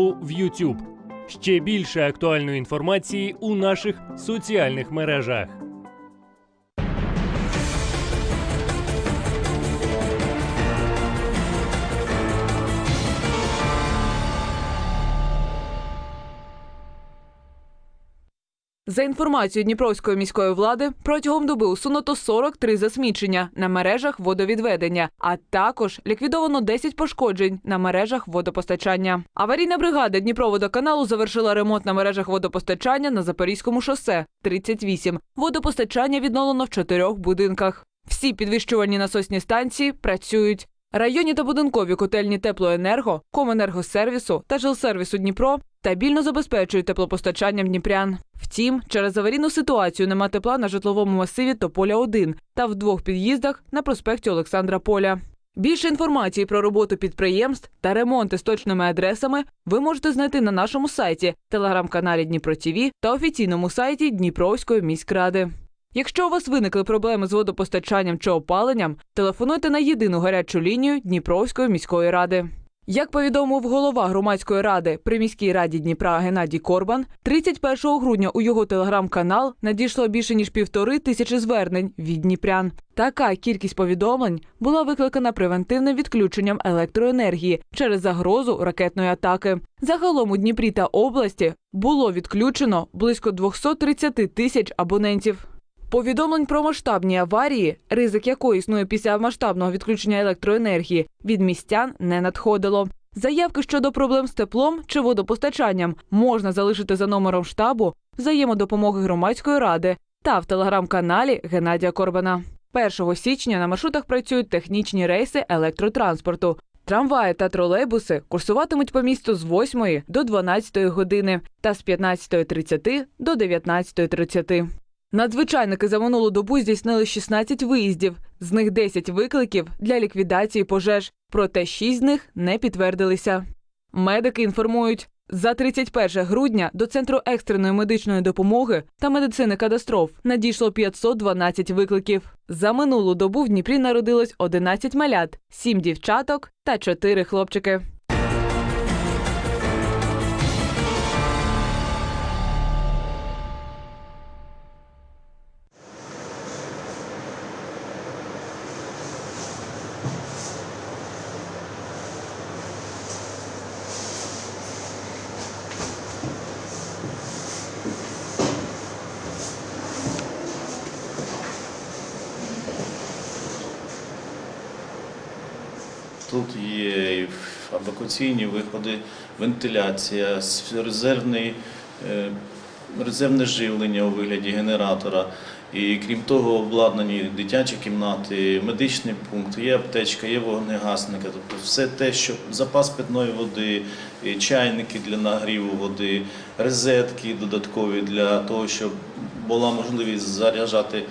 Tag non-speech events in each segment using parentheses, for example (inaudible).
в YouTube. Ще більше актуальної інформації у наших соціальних мережах. За інформацією Дніпровської міської влади, протягом доби усунуто 43 засмічення на мережах водовідведення, а також ліквідовано 10 пошкоджень на мережах водопостачання. Аварійна бригада Дніпроводоканалу завершила ремонт на мережах водопостачання на Запорізькому шосе 38. Водопостачання відновлено в чотирьох будинках. Всі підвищувальні насосні станції працюють. Районні та будинкові котельні теплоенерго, коменергосервісу та жилсервісу Дніпро стабільно забезпечують теплопостачанням дніпрян. Втім, через аварійну ситуацію нема тепла на житловому масиві Тополя 1 та в двох під'їздах на проспекті Олександра Поля. Більше інформації про роботу підприємств та ремонти з точними адресами ви можете знайти на нашому сайті, телеграм-каналі Дніпро ТІВІ та офіційному сайті Дніпровської міськради. Якщо у вас виникли проблеми з водопостачанням чи опаленням, телефонуйте на єдину гарячу лінію Дніпровської міської ради. Як повідомив голова громадської ради при міській раді Дніпра Геннадій Корбан, 31 грудня у його телеграм-канал надійшло більше ніж півтори тисячі звернень від дніпрян. Така кількість повідомлень була викликана превентивним відключенням електроенергії через загрозу ракетної атаки. Загалом у Дніпрі та області було відключено близько 230 тисяч абонентів. Повідомлень про масштабні аварії, ризик якої існує після масштабного відключення електроенергії, від містян не надходило. Заявки щодо проблем з теплом чи водопостачанням можна залишити за номером штабу взаємодопомоги громадської ради та в телеграм-каналі Геннадія Корбана. 1 січня на маршрутах працюють технічні рейси електротранспорту. Трамваї та тролейбуси курсуватимуть по місту з 8 до 12 години та з 15.30 до 19.30. Надзвичайники за минулу добу здійснили 16 виїздів, з них 10 викликів для ліквідації пожеж, проте 6 з них не підтвердилися. Медики інформують, за 31 грудня до Центру екстреної медичної допомоги та медицини катастроф надійшло 512 викликів. За минулу добу в Дніпрі народилось 11 малят, 7 дівчаток та 4 хлопчики. Тут є евакуаційні виходи, вентиляція, резервний, е, резервне живлення у вигляді генератора. І крім того, обладнані дитячі кімнати, медичний пункт, є аптечка, є вогнегасники. Тобто все те, що запас питної води, чайники для нагріву води, розетки додаткові для того, щоб була можливість заряджати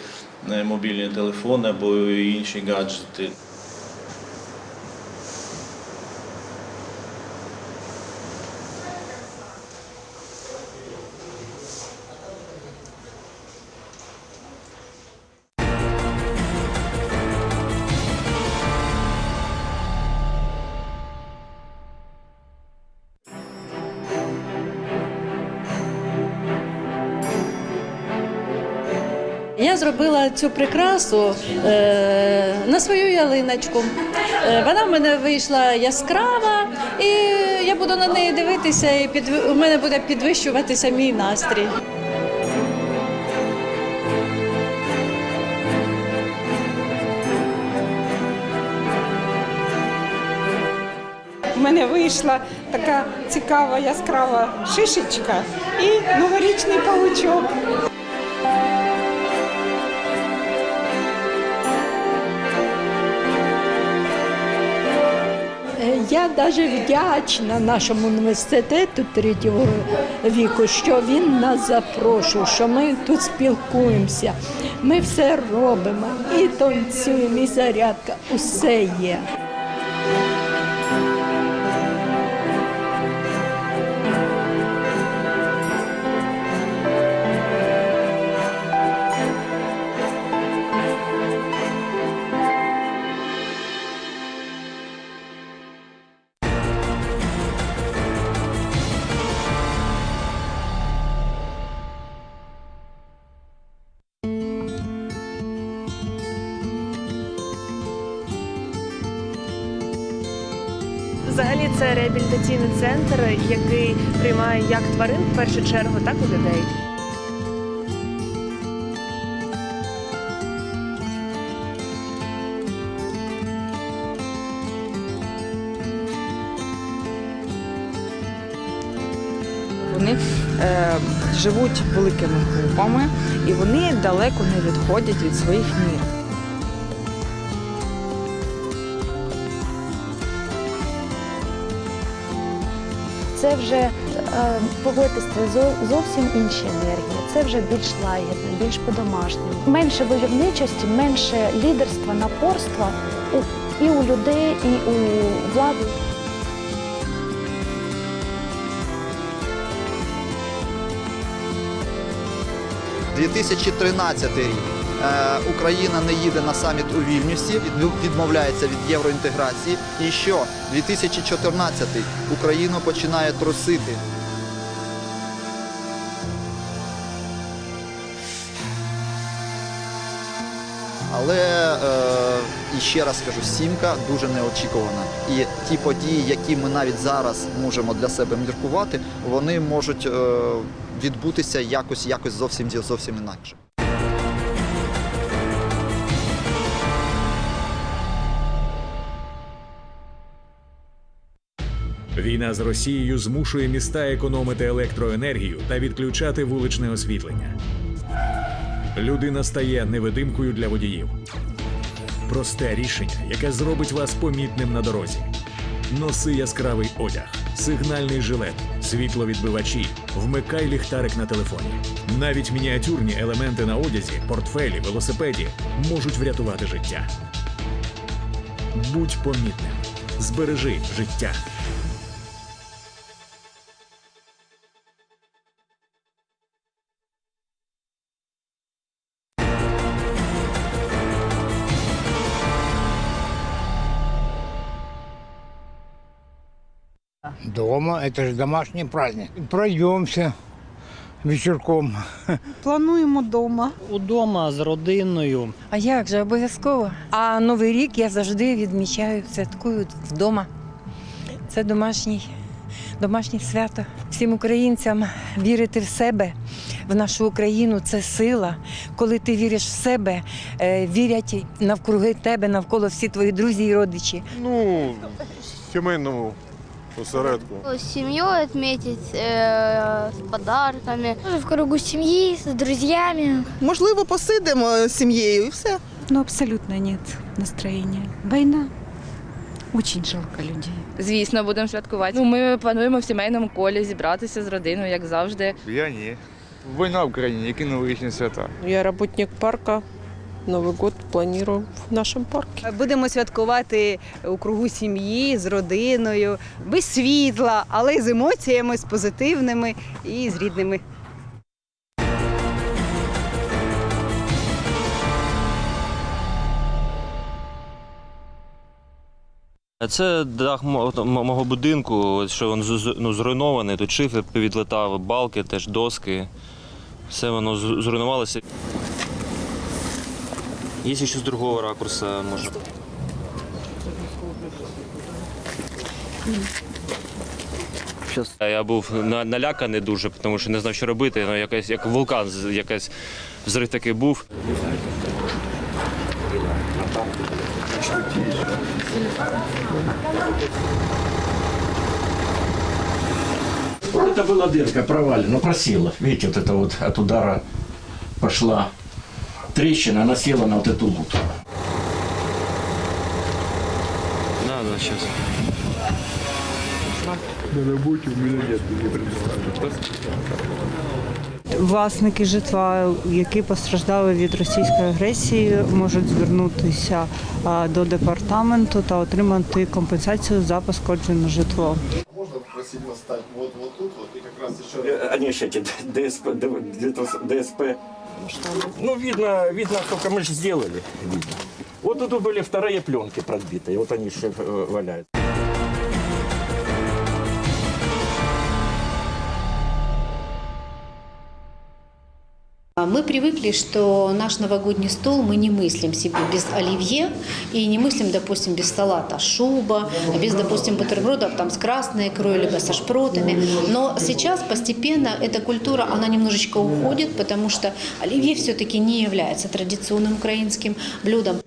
е, мобільні телефони або інші гаджети. Я зробила цю прикрасу е, на свою ялиночку. Е, вона в мене вийшла яскрава, і я буду на неї дивитися, і під, у мене буде підвищуватися мій настрій. У мене вийшла така цікава яскрава шишечка і новорічний павучок. Я дуже вдячна нашому університету третього віку, що він нас запрошує, що ми тут спілкуємося. Ми все робимо і танцюємо, і зарядка, усе є. Взагалі це реабілітаційний центр, який приймає як тварин в першу чергу, так і людей. Вони е, живуть великими групами і вони далеко не відходять від своїх нір. Це вже е, зо- зовсім інші енергії. Це вже більш лагідне, більш по-домашньому. Менше войовничості, менше лідерства, напорства і у людей, і у влади. – 2013 рік. Е, Україна не їде на саміт у Вільнюсі, відмовляється від євроінтеграції. І що? 2014 Україну починає трусити. Але е, і ще раз скажу, сімка дуже неочікувана. І ті події, які ми навіть зараз можемо для себе міркувати, вони можуть е, відбутися якось, якось зовсім зовсім інакше. Війна з Росією змушує міста економити електроенергію та відключати вуличне освітлення. Людина стає невидимкою для водіїв. Просте рішення, яке зробить вас помітним на дорозі. Носи яскравий одяг, сигнальний жилет, світловідбивачі, вмикай ліхтарик на телефоні. Навіть мініатюрні елементи на одязі, портфелі, велосипеді можуть врятувати життя. Будь помітним. Збережи життя. Дома, это же домашний праздник. Пройдемся вечерком. (laughs) Плануємо вдома. Удома з родиною. А як же обов'язково? А новий рік я завжди відмічаю, святкую вдома. Це домашній, домашнє свято. Всім українцям вірити в себе, в нашу Україну це сила. Коли ти віриш в себе, е, вірять навкруги тебе, навколо всі твої друзі і родичі. Ну, сімейному осередку. С семьей отметить, с подарками. В кругу семьи, с друзьями. Можливо, посидимо з сім'єю і все. Ну, абсолютно нет настроєння. Війна. Очень жалко людей. Звісно, будемо святкувати. Ну, ми плануємо в сімейному колі зібратися з родиною, як завжди. Я ні. Війна в країні, які новорічні свята. Я роботник парка. Новий год планую в нашому парку. Будемо святкувати у кругу сім'ї з родиною, без світла, але з емоціями, з позитивними і з рідними. Це дах мого будинку, що він ну, зруйнований. Тут шифер відлетав, балки, теж доски. Все воно зруйнувалося. Є ще з другого ракурсу, може. Я був на- наляканий дуже, тому що не знав, що робити. Ну, якась, як вулкан, з- якась взрив такий був. Вот это была дырка провалена, просела. Видите, вот это вот от удара пошла трещина, она села на вот эту лутку. Да, да, зараз. Власники житла, які постраждали від російської агресії, можуть звернутися до департаменту та отримати компенсацію за пошкоджене житло Можна красиво стати от, от тут, от, і якраз ще Они еще эти ДСП, где-то ДСП. Ну, видно, видно, только мы же сделали. Видно. Вот тут были вторые пленки пробитые, вот они еще э, валяют. Мы привыкли, что наш новогодний стол мы не мыслим себе без оливье и не мыслим, допустим, без салата шуба, без, допустим, бутербродов там с красной икрой, либо со шпротами. Но сейчас постепенно эта культура, она немножечко уходит, потому что оливье все-таки не является традиционным украинским блюдом.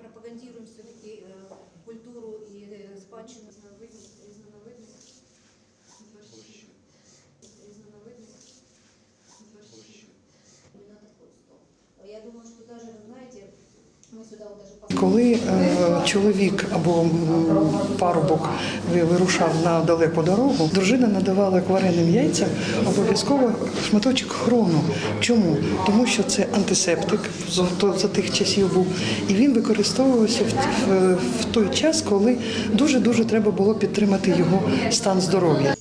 Коли е, чоловік або парубок вирушав на далеку дорогу, дружина надавала квареним яйцям обов'язково шматочок хрону. Чому? Тому що це антисептик за, тих часів був, і він використовувався в, той час, коли дуже дуже треба було підтримати його стан здоров'я.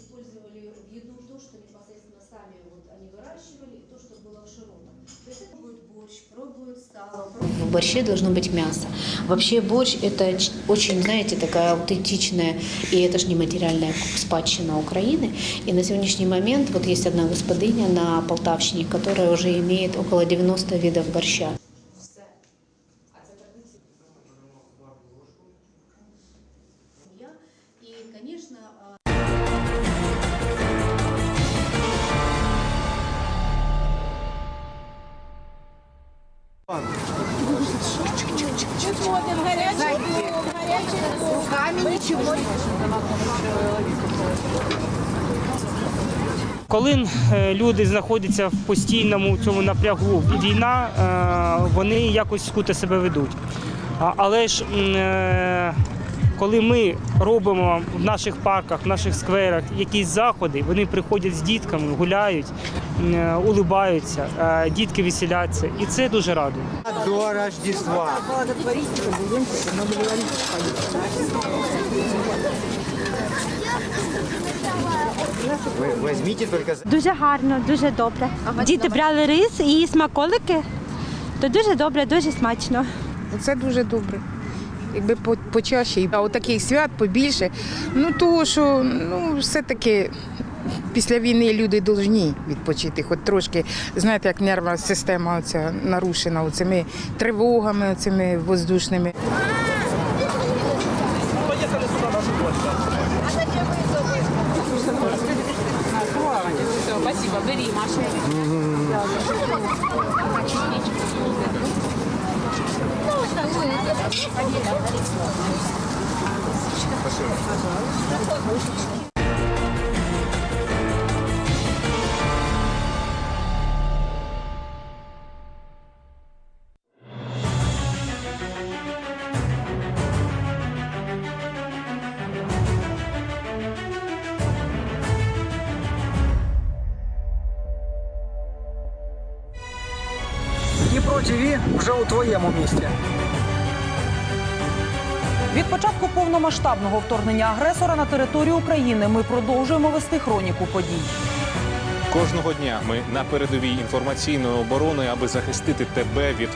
В борще должно быть мясо. Вообще борщ это ч- очень, знаете, такая аутентичная, и это же нематериальная спадщина Украины. И на сегодняшний момент вот есть одна господыня на Полтавщине, которая уже имеет около 90 видов борща. Коли е, люди знаходяться в постійному цьому напрягу війна, е, вони якось скуто себе ведуть. Але ж е, коли ми робимо в наших парках, в наших скверах якісь заходи, вони приходять з дітками, гуляють, улибаються, е, дітки веселяться, і це дуже радує. До Рождества. Вы возьмите только... Дуже гарно, дуже добре. Діти брали рис і смаколики, то дуже добре, дуже смачно. Це дуже добре. Якби по- почаще, а от свят побільше. Ну того, що ну все-таки після війни люди повинні відпочити, хоч трошки, знаєте, як нервна система оця нарушена оцими тривогами, оцими воздушними. Спасибо, бери, Маша. Вже у твоєму місті. Від початку повномасштабного вторгнення агресора на територію України ми продовжуємо вести хроніку подій. Кожного дня ми на передовій інформаційної оборони, аби захистити тебе від